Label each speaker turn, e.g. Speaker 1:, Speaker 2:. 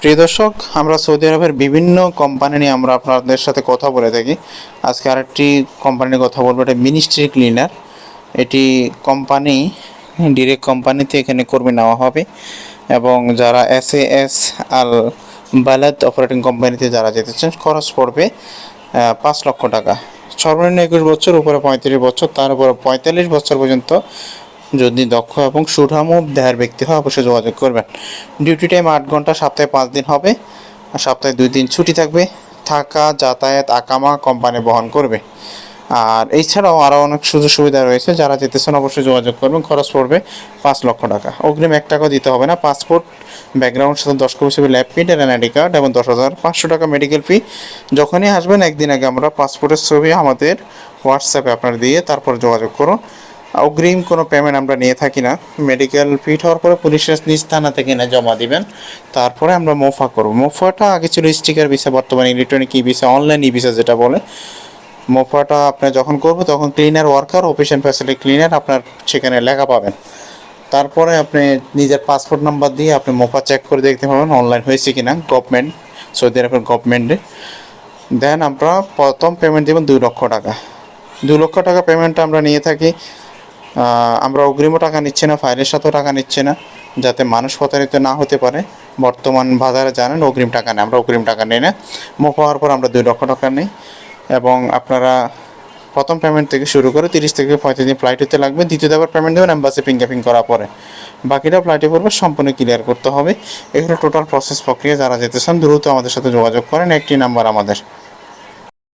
Speaker 1: প্রিয় দর্শক, আমরা সৌদি আরবের বিভিন্ন কোম্পানি নিয়ে আমরা আপনাদের সাথে কথা বলে থাকি। আজকে আরেকটি কোম্পানির কথা বলব, এটা মিনিস্ট্রি ক্লিনার এটি কোম্পানি ডিরেক্ট কোম্পানিতে এখানে কর্মী নেওয়া হবে এবং যারা S A S Al Balad operating কোম্পানিতে যারা যেতে চান, খরচ পড়বে পাঁচ লক্ষ টাকা। সর্বনিম্ন একুশ বছর, উপরে পঁয়ত্রিশ বছর, তার উপরে পঁয়তাল্লিশ বছর পর্যন্ত যদি দক্ষ এবং সুঠামো দেহের ব্যক্তি হয়, অবশ্যই যোগাযোগ করবেন। ডিউটি টাইম আট ঘণ্টা, সপ্তাহে পাঁচ দিন হবে। আর সপ্তাহে দুই দিন ছুটি থাকবে। থাকা, যাতায়াত আকামা কোম্পানি বহন করবে। আর এছাড়াও আরও অনেক সুযোগ সুবিধা রয়েছে। যারা যেতেছেন, অবশ্যই যোগাযোগ করবেন। খরচ পড়বে পাঁচ লক্ষ টাকা। অগ্রিম এক টাকাও দিতে হবে না। পাসপোর্ট ব্যাকগ্রাউন্ড সাথে দশ কপি হিসেবে ল্যাব প্রিন্ট আর এনআইডি কার্ড এবং দশ হাজার পাঁচশো টাকা মেডিকেল ফি যখনই আসবেন, একদিন আগে আমরা পাসপোর্টের ছবি আমাদের হোয়াটসঅ্যাপে আপনার দিয়ে তারপর যোগাযোগ করুন। অগ্রিম কোনো পেমেন্ট আমরা নিয়ে থাকি না। মেডিকেল ফিট হওয়ার পরে পুলিশের নিজ থানা থেকে এনে জমা দিবেন। তারপরে আমরা মোফা করব। মোফাটা আগে ছিল স্টিকার ভিসা বর্তমানে electronic E visa online E visa যেটা বলে। মোফাটা আপনি যখন করব তখন cleaner worker official facility cleaner আপনার সেখানে লেখা পাবেন। তারপরে আপনি নিজের পাসপোর্ট নাম্বার দিয়ে আপনি মোফা চেক করে দেখতে পাবেন অনলাইন হয়েছে কিনা গভর্নমেন্ট সৌদি আরবের গভর্নমেন্টে দেন আমরা প্রথম পেমেন্ট দেবেন দুই লক্ষ টাকা। দু লক্ষ টাকা পেমেন্টটা আমরা নিয়ে থাকি। আমরা অগ্রিমও টাকা নিচ্ছি না ফাইলের সাথেও টাকা নিচ্ছে না, যাতে মানুষ প্রতারিত না হতে পারে। বর্তমান বাজারে জানেন অগ্রিম টাকা নেই, আমরা অগ্রিম টাকা নিই না। মুখ হওয়ার পর আমরা দুই লক্ষ টাকা নিই। এবং আপনারা প্রথম পেমেন্ট থেকে শুরু করে তিরিশ থেকে পঁয়ত্রিশ দিন ফ্লাইট হতে লাগবে। দ্বিতীয় দেবার পেমেন্ট দেবেন অ্যাম্বাসি ফিঙ্গারপ্রিন্ট করার পরে। বাকিটা ফ্লাইটে পড়বে, সম্পূর্ণ ক্লিয়ার করতে হবে। এগুলো টোটাল প্রসেস প্রক্রিয়া, যারা যেতে চান, দ্রুত আমাদের সাথে যোগাযোগ করেন। একটি নাম্বার আমাদের।